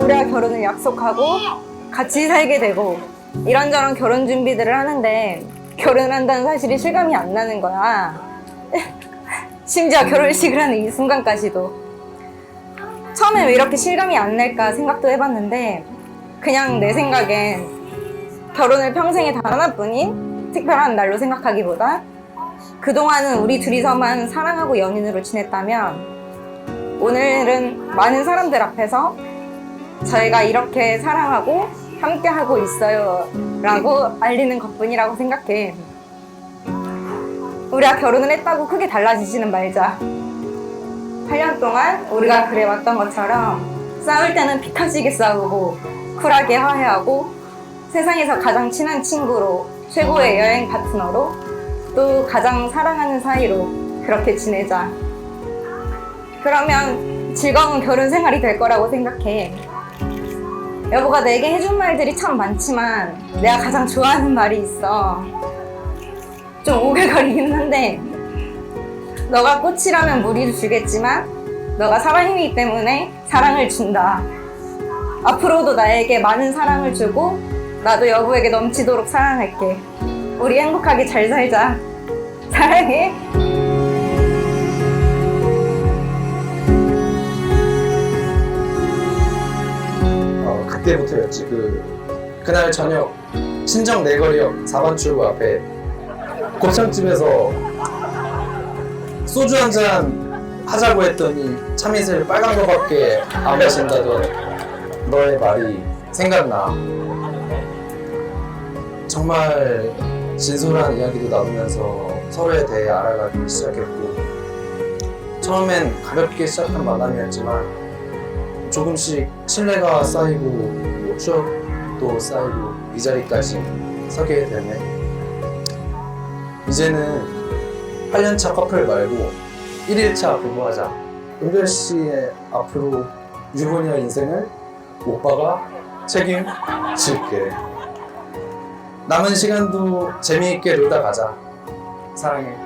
우리가 결혼을 약속하고 같이 살게 되고 이런저런 결혼 준비들을 하는데 결혼한다는 사실이 실감이 안 나는 거야. 심지어 결혼식을 하는 이 순간까지도. 처음에 왜 이렇게 실감이 안 날까 생각도 해봤는데 그냥 내 생각엔 결혼을 평생에 단 하나뿐인 특별한 날로 생각하기보다 그동안은 우리 둘이서만 사랑하고 연인으로 지냈다면 오늘은 많은 사람들 앞에서 저희가 이렇게 사랑하고 함께하고 있어요 라고 알리는 것뿐이라고 생각해 우리가 결혼을 했다고 크게 달라지지는 말자 8년 동안 우리가 그래왔던 것처럼 싸울 때는 피 터지게 싸우고 쿨하게 화해하고 세상에서 가장 친한 친구로 최고의 여행 파트너로 또 가장 사랑하는 사이로 그렇게 지내자. 그러면 즐거운 결혼 생활이 될 거라고 생각해. 여보가 내게 해준 말들이 참 많지만 내가 가장 좋아하는 말이 있어. 좀 오글거리긴 한데 너가 꽃이라면 물이 주겠지만 너가 사랑이기 때문에 사랑을 준다. 앞으로도 나에게 많은 사랑을 주고 나도 여보에게 넘치도록 사랑할게. 우리 행복하게 잘 살자. 사랑해. 그때부터였지. 그 그날 저녁 신정 내거리역 4번 출구 앞에 곱창집에서 소주 한 잔 하자고 했더니 참이슬 빨간 거밖에 안 마신다던 너의 말이 생각나. 정말 진솔한 이야기도 나누면서 서로에 대해 알아가기 시작했고 처음엔 가볍게 시작한 만남이었지만 조금씩 신뢰가 쌓이고 뭐 추억도 쌓이고 이 자리까지 서게 되네. 이제는 8년차 커플 말고 1일차 부부하자. 은별 씨의 앞으로 유부녀 인생을 오빠가 책임질게. 남은 시간도 재미있게 놀다 가자. 사랑해.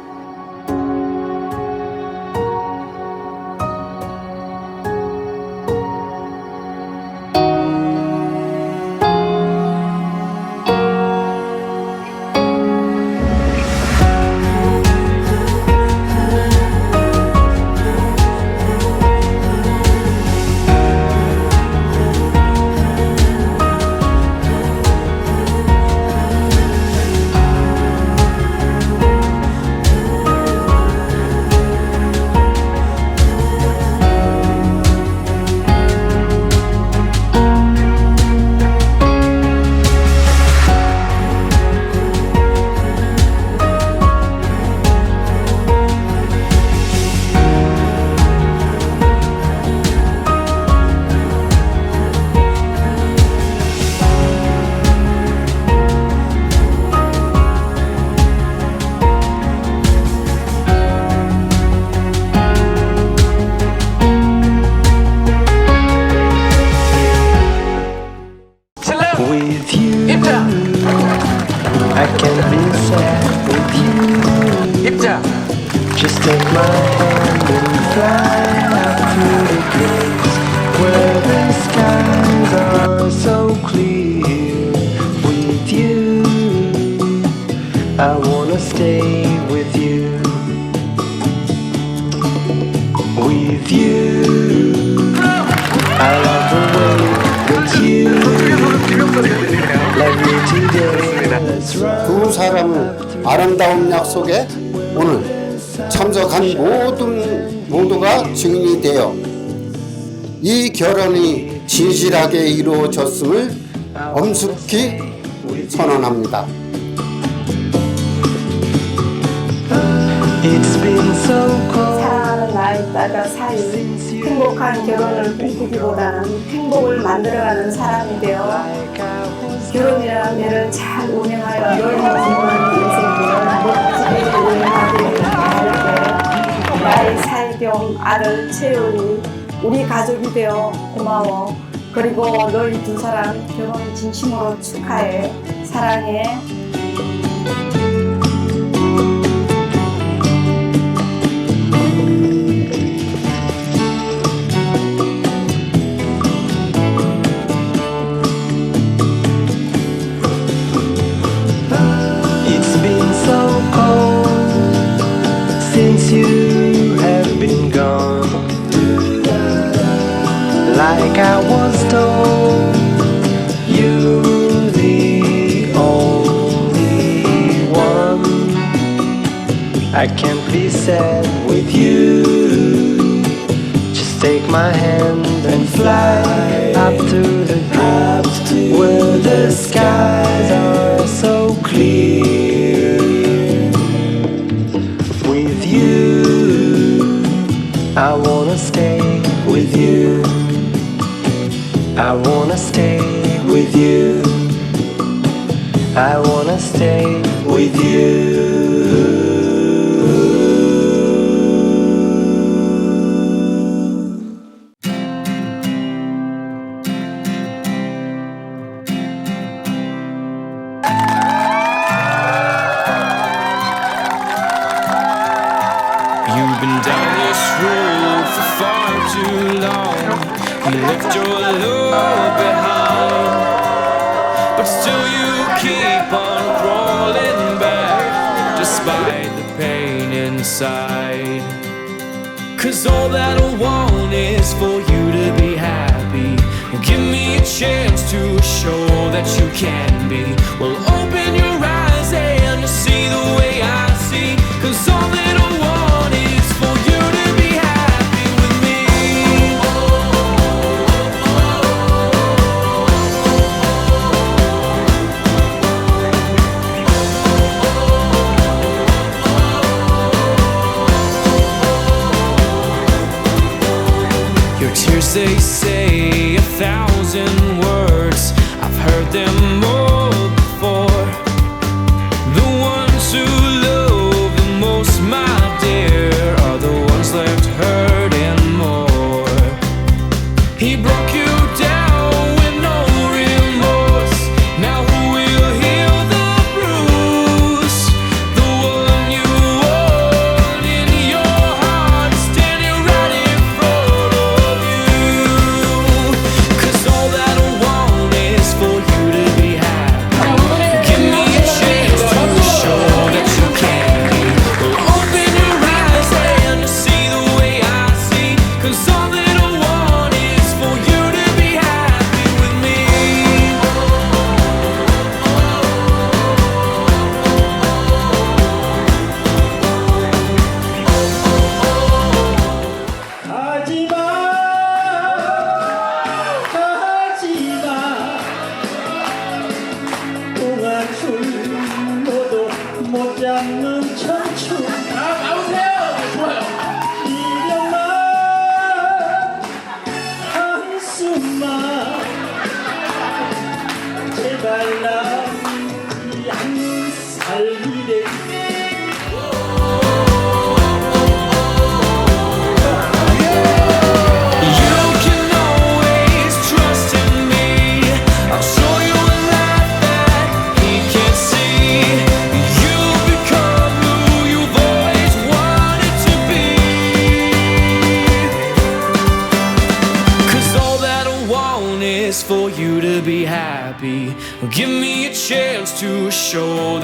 I wanna stay with you. With you, I love the way that you love me today. That's right. 두 사람의 아름다운 약속에 오늘 참석한 모든 모두가 증인이 되어 이 결혼이 진실하게 이루어졌음을 엄숙히 선언합니다. 사랑하는 나의 딸과 사이 행복한 결혼을 꿈꾸기보다는 행복을 만들어가는 사람이 되어 결혼이라는 일을 잘 운영하여 여행하는 인생들을 멋지게 운영하길 바랄게 나의 사이병 아들 채연이 우리 가족이 되어 고마워. 그리고 너희 두 사람 결혼 진심으로 축하해. 사랑해 like I was told. You're the only one. I can't be sad with you. Just take my hand and fly up to the clouds where the skies are so clear. I wanna stay with you. I wanna stay with you. You've been down this road for far too long. You left your love behind, but still you keep on crawling back despite the pain inside. Cause all that I want is for you to be happy. Give me a chance to show that you can. they say a thousand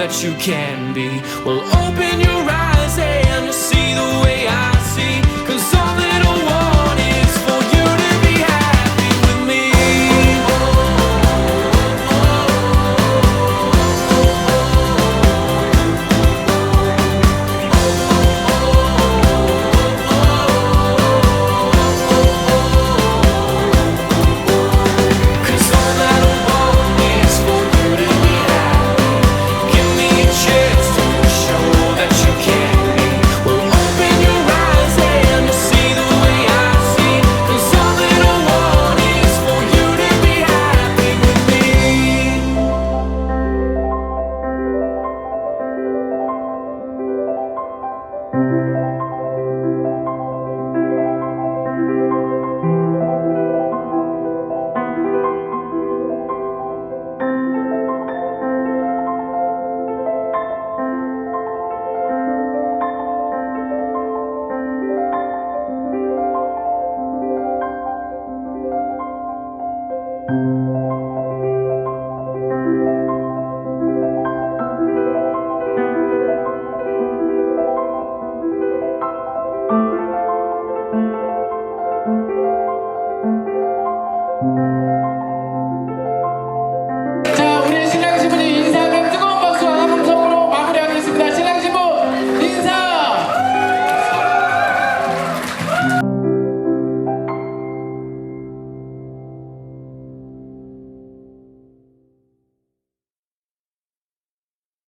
that you can be. Will